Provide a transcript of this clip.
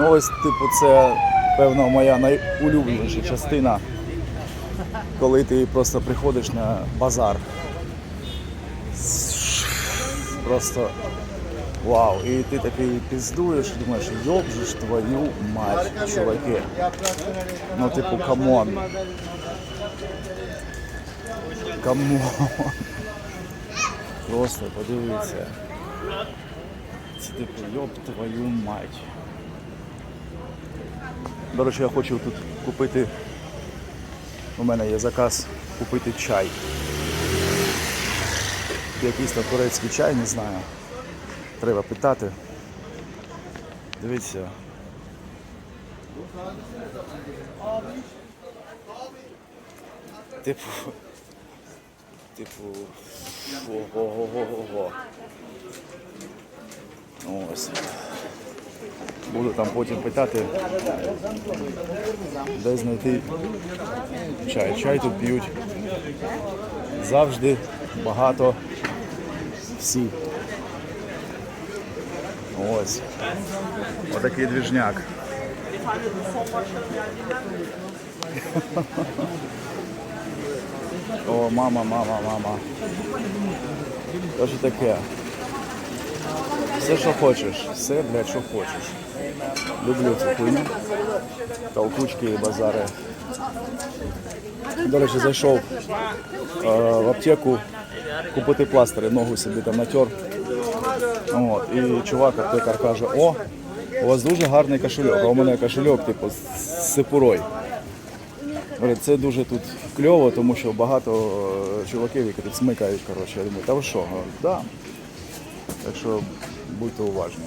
Ну ось, типу, це певно моя найулюбленіша частина, коли ти просто приходиш на базар. Просто вау. І ти такий піздуєш, думаєш, йоб же ж твою мать, чуваки. Ну, типу, камон. Камон. Просто подивіться. Це типу, йоб твою мать. До речі, я хочу тут купити. У мене є заказ купити чай. Якийсь там турецький чай, не знаю. Треба питати. Дивіться. Типу. Типу. Ого-го-го-го. Ось. Буду там потім питати, де знайти чай. Чай тут п'ють завжди багато всі. Ось. Отакий двіжняк. О, мама, мама, мама. Що ж таке? Все, що хочеш, все, блядь, що хочеш. Люблю цю хуйню. Толкучки і базари. До речі, зайшов е, в аптеку купити пластири, ногу собі там натер. От, і чувак, аптекар каже, о, у вас дуже гарний кошельок, а у мене кошельок, типу, з. Говорить, це дуже тут кльово, тому що багато е, чуваків, які тут смикають, коротше. Я думаю, та ви що? Да. Так що будьте уважні.